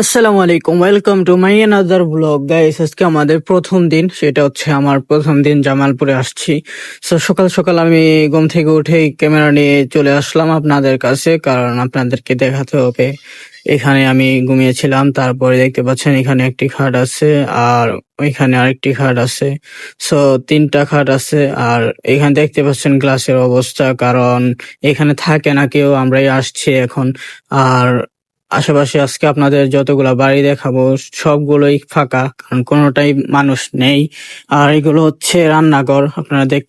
আসসালামু আলাইকুম welcome to my another blog guys আজকে আমাদের প্রথম দিন, সেটা হচ্ছে আমার প্রথম দিন জামালপুরে আসছি। সো সকাল সকাল আমি ঘুম থেকে উঠেই ক্যামেরা নিয়ে চলে আসলাম আপনাদের কাছে, কারণ আপনাদেরকে দেখাতে হবে। এখানে আমি ঘুমিয়েছিলাম, তারপরে দেখতে পাচ্ছেন এখানে একটি খাট আছে, আর ওইখানে আরেকটি খাট আছে। সো তিনটা খাট আছে, আর এখানে দেখতে পাচ্ছেন গ্লাসের অবস্থা, কারণ এখানে থাকে না কেউ, আমরাই আসছি এখন। আর আশেপাশে আজকে আপনাদের যতগুলা বাড়ি দেখাবো, সবগুলোই ফাঁকা, কারণ কোনোটাই মানুষ নেই। আর এগুলো হচ্ছে রান্নাঘর, আপনারা দেখ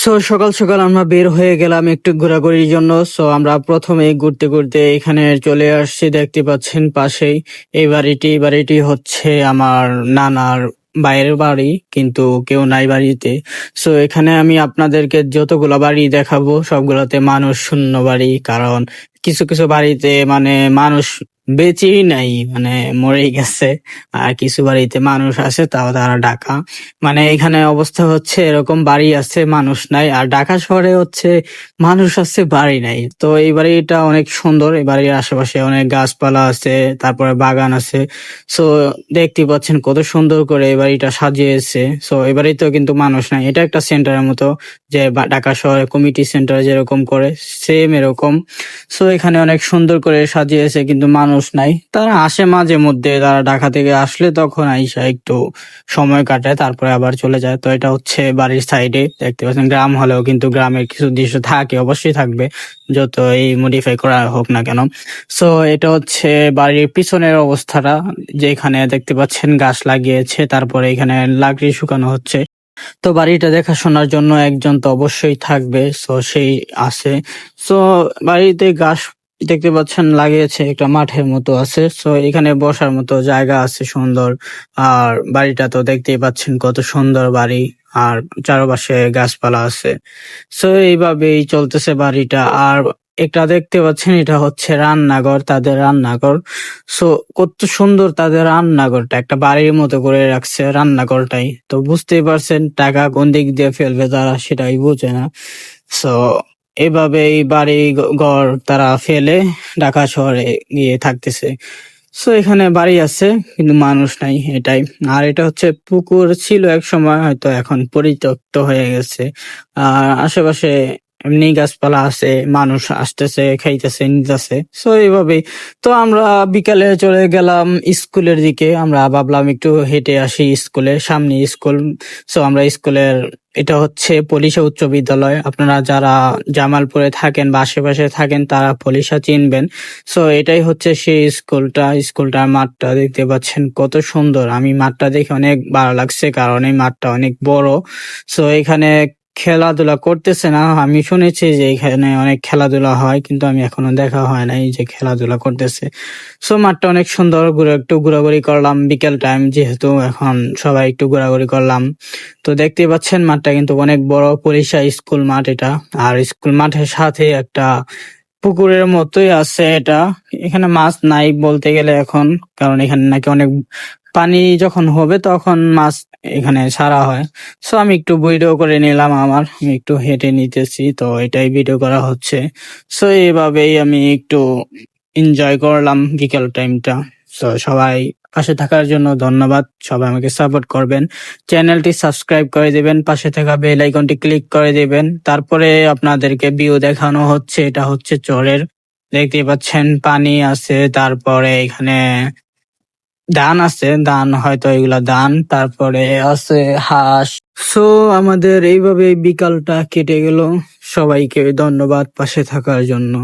সো সকাল সকাল আমরা বের হয়ে গেলাম একটু ঘোরাঘুরির জন্য। সো আমরা প্রথমে ঘুরতে ঘুরতে এখানে চলে আসছি, দেখতে পাচ্ছেন পাশেই। এই বাড়িটি বাড়িটি হচ্ছে আমার নানার বাইরের বাড়ি, কিন্তু কেউ নাই বাড়িতে। সো এখানে আমি আপনাদেরকে যতগুলো বাড়ি দেখাবো, সবগুলোতে মানুষ শূন্য বাড়ি, কারণ কিছু কিছু বাড়িতে মানে মানুষ বেঁচেই নাই মানে মরেই গেছে। আর কিছু বাড়িতে মানুষ আছে, তাও তারা ঢাকা। মানে এখানে অবস্থা হচ্ছে এরকম বাড়ি আছে, মানুষ নাই। আর ঢাকা শহরে হচ্ছে মানুষ আছে, বাড়ি নাই। তো এই বাড়িটা অনেক সুন্দর। এই বাড়ির আশেপাশে অনেক গাছপালা আছে, তারপরে বাগান আছে। সো, দেখতে পাচ্ছেন কত সুন্দর করে এই বাড়িটা সাজিয়েছে। সো, এই বাড়িতেও কিন্তু মানুষ নাই। এটা একটা সেন্টারের মতো, যে ঢাকা শহরে কমিটি সেন্টার যেরকম করে, সেম এরকম। সো, এখানে অনেক সুন্দর করে সাজিয়েছে, কিন্তু মানুষ নাই। তারা আসে মাঝে মধ্যে, তারা ঢাকা থেকে আসলে তখন আইসা একটু সময় কাটায়, তারপরে আবার চলে যায়। তো এটা হচ্ছে বাড়ির সাইডে দেখতে পাচ্ছেন গ্রাম হলেও কিন্তু গ্রামের কিছু দৃশ্য থাকে, অবশ্যই থাকবে, যত এই মডিফাই করা হোক না কেন। সো এটা হচ্ছে বাড়ির পিছনের অবস্থাটা, যেখানে দেখতে পাচ্ছেন গাছ লাগিয়েছে, তারপরে এখানে লাকড়ি শুকানো হচ্ছে। তো বাড়িটা দেখাশোনার জন্য একজন তো অবশ্যই থাকবে সো সেই আছে। সো বাড়িতে গাছ দেখতে পাচ্ছেন লাগিয়েছে একটা মাঠের মতো আছে। সো এখানে বসার মতো জায়গা আছে সুন্দর। আর বাড়িটা তো দেখতেই পাচ্ছেন কত সুন্দর বাড়ি। আর চারপাশে গাছপালা আছে। সো এইভাবেই চলতেছে বাড়িটা। আর এটা দেখতে পাচ্ছেন, এটা হচ্ছে রান্নাঘর, তাদের রান্নাঘর। সো কত সুন্দর তাদের রান্নাঘরটা। একটা বাড়ির মতো করে রাখছে রান্নাঘরটাই। তো বুঝতেই পারছেন, টাকা কোন দিক দিয়ে ফেলবে তারা সেটাই বুঝে না। সো এভাবে এই বাড়ি ঘর তারা ফেলে ঢাকা শহরে গিয়ে থাকতেছে। সো এখানে বাড়ি আছে, কিন্তু মানুষ নাই এটাই। আর এটা হচ্ছে পুকুর ছিল এক সময়, হয়তো এখন পরিত্যক্ত হয়ে গেছে। আর আশেপাশে এমনি গাছপালা আছে, মানুষ আসতেছে, খাইতেছে, নিতেছে। সো এইভাবেই তো আমরা বিকালে চলে গেলাম স্কুলের দিকে। আমরা ভাবলাম একটু হেঁটে আসি স্কুলে, সামনে স্কুল। সো আমরা স্কুলের, এটা হচ্ছে পলিশা উচ্চ বিদ্যালয়। আপনারা যারা জামালপুরে থাকেন বা আশেপাশে থাকেন, তারা পলিশা চিনবেন। সো এটাই হচ্ছে সেই স্কুলটা। স্কুলটার মাঠটা দেখতে পাচ্ছেন কত সুন্দর। আমি মাঠটা দেখে অনেক ভালো লাগছে, কারণ এই মাঠটা অনেক বড়। সো এখানে খেলাধুলা করতেছে না। আমি শুনেছি যে এখানে অনেক খেলাধুলা হয়, কিন্তু আমি এখনও দেখা হয় নাই যে খেলাধুলা করতেছে। সো মাঠটা অনেক সুন্দর। ঘুরে একটু ঘোরাঘুরি করলাম বিকেল টাইম যেহেতু এখন সবাই একটু ঘোরাঘুরি করলাম। তো দেখতে পাচ্ছেন, মাঠটা কিন্তু অনেক বড়, পরিসা স্কুল মাঠ এটা। আর স্কুল মাঠের সাথে একটা পুকুরের মতোই আছে এটা। এখানে মাছ নাই বলতে গেলে এখন, কারণ এখানে নাকি অনেক পানি যখন হবে তখন মাছ এখানে সারা হয়। সো আমি একটু ভিডিও করে নিলাম আমার, আমি একটু হেঁটে নিতেছি, তো এটাই ভিডিও করা হচ্ছে। সো এইভাবেই আমি একটু এনজয় করলাম বিকেল টাইমটা তো সবাই পাশে থাকার জন্য ধন্যবাদ। সবাই আমাকে সাপোর্ট করবেন। চ্যানেলটি সাবস্ক্রাইব করে দিবেন, পাশে থাকা বেল আইকনটি ক্লিক করে দিবেন। তারপরে আপনাদেরকে ভিউ দেখানো হচ্ছে, এটা হচ্ছে চরের। দেখতে পাচ্ছেন, পানি আছে, তারপরে এখানে ধান আছে, ধান হয়তো এগুলা ধান, তারপরে আছে হাঁস। সো আমাদের এইভাবে বিকালটা কেটে গেল। সবাইকে ধন্যবাদ পাশে থাকার জন্য।